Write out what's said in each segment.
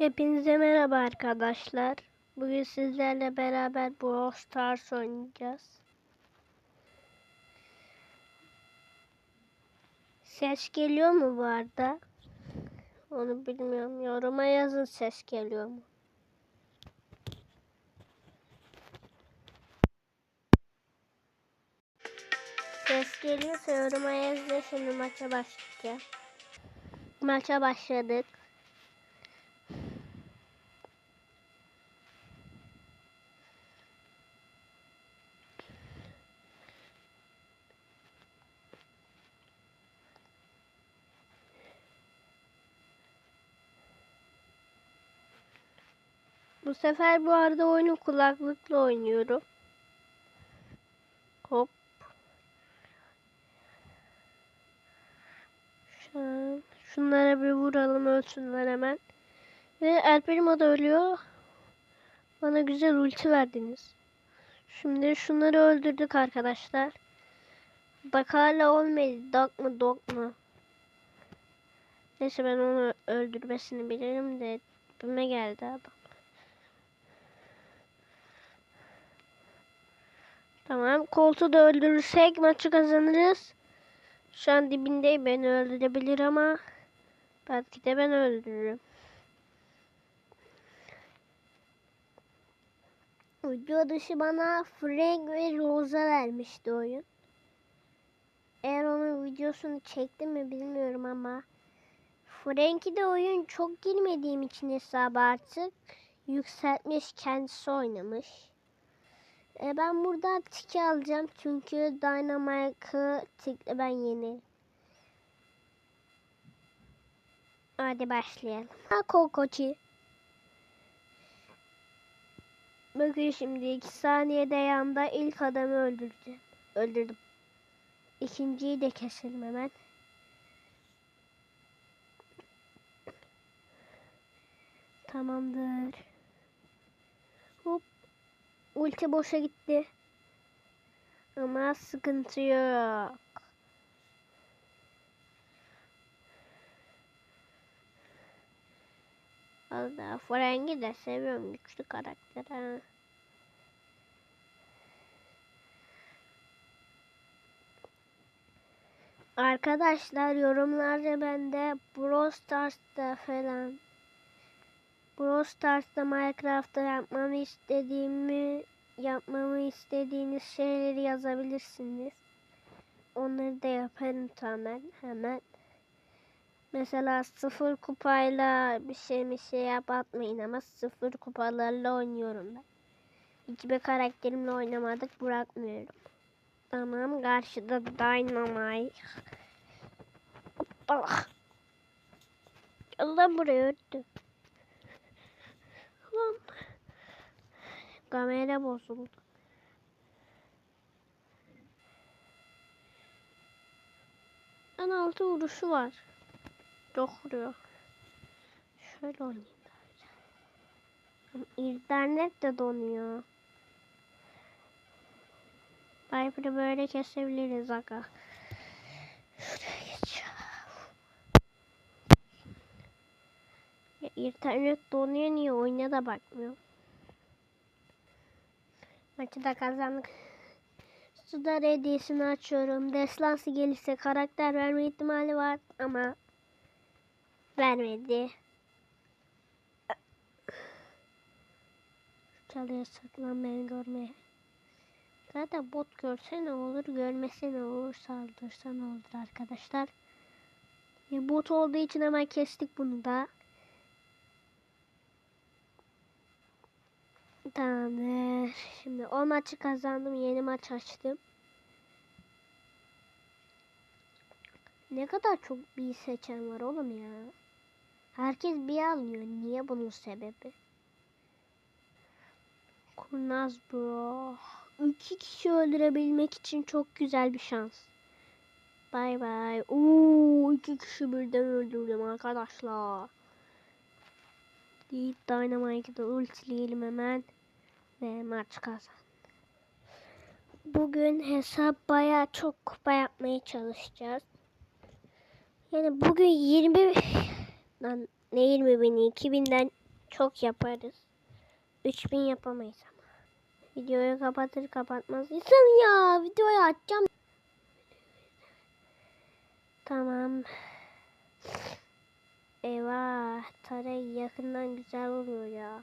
Hepinize merhaba arkadaşlar. Bugün sizlerle beraber Brawl Stars oynayacağız. Ses geliyor mu bu arada? Onu bilmiyorum. Yoruma yazın ses geliyor mu? Ses geliyorsa yoruma yazın. Şimdi maça başlayacağız. Maça başladık. Bu sefer bu arada oyunu kulaklıkla oynuyorum. Hop. Şunlara bir vuralım ölsünler hemen. Ve El Primo da ölüyor. Bana güzel ulti verdiniz. Şimdi şunları öldürdük arkadaşlar. Bak olmadı. Dog mu dog mu? Neyse ben onu öldürmesini bilirim de dibime geldi adam. Tamam. Koltuğu da öldürürsek maçı kazanırız. Şu an dibindeyim. Beni öldürebilir ama belki de ben öldürürüm. Video dışı bana Frank ve Rosa vermişti oyun. Eğer onun videosunu çektim mi bilmiyorum ama Frank'i de oyun çok girmediğim için hesabı artık yükseltmiş kendisi oynamış. E ben burada tiki alacağım çünkü Dynamite'ı tikle ben yeni. Hadi başlayalım. Ha Kokochi. Bakın şimdi 2 saniyede yanda ilk adamı öldüreceğim. Öldürdüm. İkinciyi de keselim hemen. Tamamdır. Ulti boşa gitti. Ama sıkıntı yok. Valla Frank'i de seviyorum güçlü karakter ha. Arkadaşlar yorumlarda bende Brawl Stars'ta falan Brawl Stars'ta Minecraft'ta yapmamı istediğimi yapmamı istediğiniz şeyleri yazabilirsiniz. Onları da yaparım tamamen hemen. Mesela sıfır kupayla bir şey bir şey yap atmayın ama sıfır kupalarla oynuyorum ben. Hiçbir karakterimle oynamadık bırakmıyorum. Tamam karşıda Dynamite. Hoppa. Allah buraya öttü. Lan. Kamera bozuldu. Altı vuruşu var. Çok vuruyor. Şöyle oynayayım böyle. İnternet de donuyor. Viper'ı böyle kesebiliriz aga. Şuraya geç. Ya internet donuyor niye oyuna da bakmıyor. Maçı kazandık. Sudar hediyesini açıyorum. Destansı gelirse karakter verme ihtimali var ama vermedi. Çalıya saklan beni görmeye. Zaten bot görse ne olur, görmese ne olur, saldırsa ne olur arkadaşlar. E, bot olduğu için hemen kestik bunu da. Tamamdır. Şimdi o maçı kazandım. Yeni maç açtım. Ne kadar çok bir seçen var oğlum ya. Herkes bir alıyor. Niye bunun sebebi? Kurnaz bro. İki kişi öldürebilmek için çok güzel bir şans. Bay bay. Oo, iki kişi birden öldürdüm arkadaşlar. Deyip Dynamite'ı ultileyelim hemen. Ve maç kazan. Bugün hesap baya çok kupa yapmaya çalışacağız. Yani bugün 20 lan ne 20 bini 2000'den çok yaparız. 3000 yapamayız ama. Videoyu kapatır kapatmaz. İnsan ya videoyu açacağım. Tamam. Eyvah. Taray yakından güzel oluyor ya.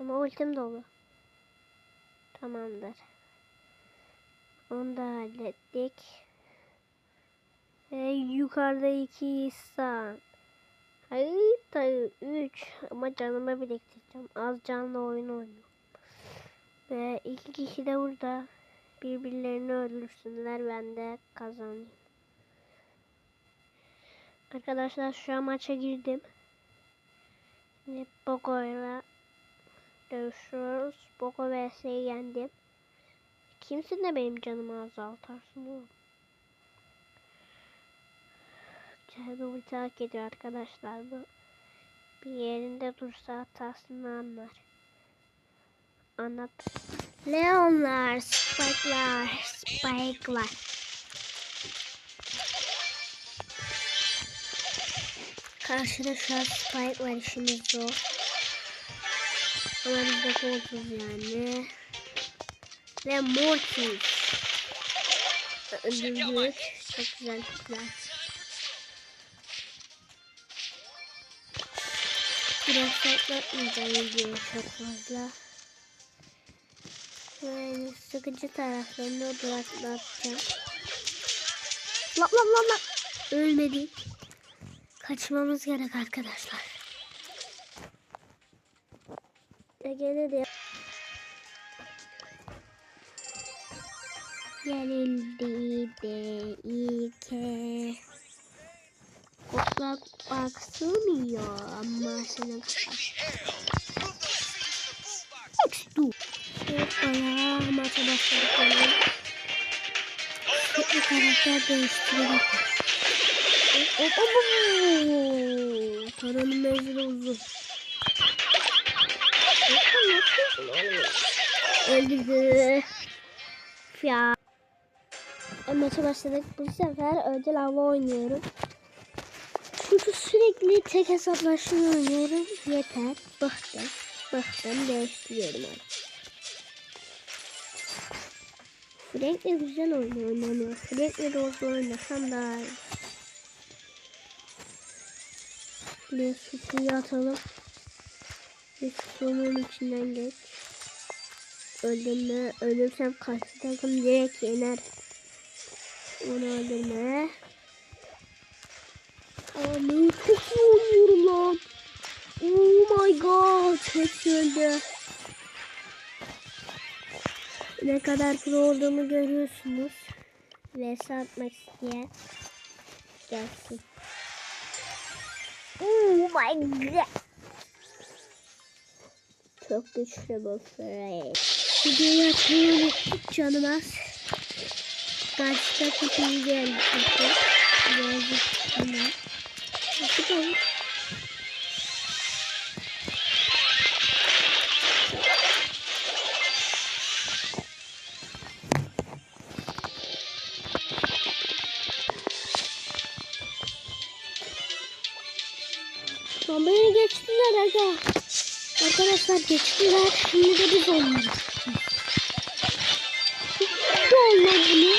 Ama ultim dolu. Tamamdır. Onu da hallettik. Ve yukarıda iki insan. Hayır tabii 3 ama canımı biriktireceğim. Az canlı oyun oynuyorum. Ve iki kişi de burada. Birbirlerini öldürsünler ben de kazanayım. Arkadaşlar şu an maça girdim. Şimdi Bogo'yla dövüşüyoruz. Bogo vs'yi yendim. Kimsin de benim canımı azaltarsın oğlum. Ulti hak ediyor arkadaşlar bu. Bir yerinde dursa hatasını anlar. Anlat. Leonlar, Spike'lar, Spike'lar. Karşıda şu an Spike var işimiz zor. De kolsuz yani. Ve Mortis. Öldürdük. Çok güzel güzel. Biraz saklatmayacağım videoyu çok fazla. Yani sıkıcı taraflarını duraklatacağım. La la la la. Ölmedik. Kaçmamız gerek arkadaşlar. Ege'de de Yenildi de ilke. Koklak baksınıyor ama senin X2. Hoppala maça başladık. Sürekli karakter değiştirerek. Hop hop hop hop. Paranın menzili uzun. Öldürdü. Ya. E, maça başladık. Bu sefer ödül hava oynuyorum. Çünkü sürekli tek hesaplaşma oynuyorum. Yeter. Bıktım. Bıktım. Değiştiriyorum artık. Frank'le güzel oynuyorum ama Frank'le Rose'la oynasam daha iyi. Bir suyu atalım. Suyun içinden geç. Öldürme. Ölürsem karşı takım direkt yener. Onu öldürme. Ama çok iyi oynuyorum lan. Oh my god. Hepsi öldü. Ne kadar pro olduğumu görüyorsunuz. Vs atmak isteyen gelsin. Oh my god. Çok güçlü bu Frey. Videoyu açmayı unuttuk canım az. Karşıda kutuyu geldi çünkü. Birazcık ama. Nasıl oldu? Arkadaşlar geçtiler. Şimdi de biz. Hiç olmaz bunu.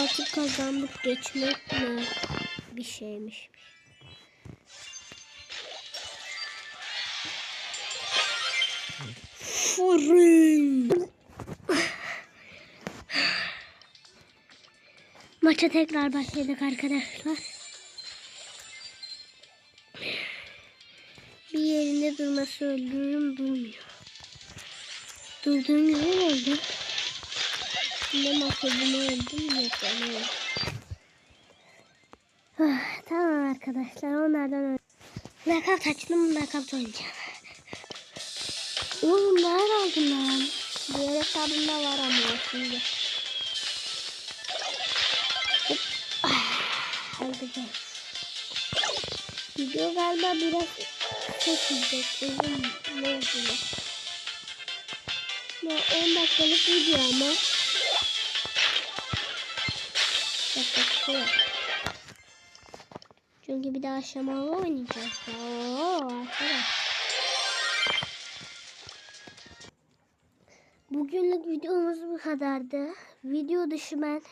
Artık kazandık geçmek mi? Bir şeymiş. Fırın. Maça tekrar başladık arkadaşlar. Yerinde durması öldürürüm durmuyor. Durduğum gibi oldu. Şimdi maksadını öldüm öldüm. Ah, tamam arkadaşlar onlardan öldüm. Nakavt açtım nakavt oynayacağım. Oğlum neler aldın lan? Diğer hesabımda var ama şimdi. Ah, öldüreceğim. Video galiba biraz Kesinlikle uzun mevzulu. Bu 10 dakikalık video ama. Dakikası yok. Çünkü bir daha aşamalı oynayacağız. Oo, arkadaş. Bugünlük videomuz bu kadardı. Video dışı ben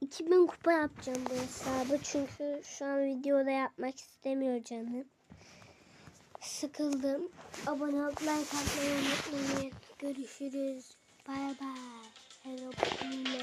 2000 kupa yapacağım bu hesabı. Çünkü şu an videoda yapmak istemiyor canım. Sıkıldım. Abone olup like atmayı unutmayın. Görüşürüz. Bay bay.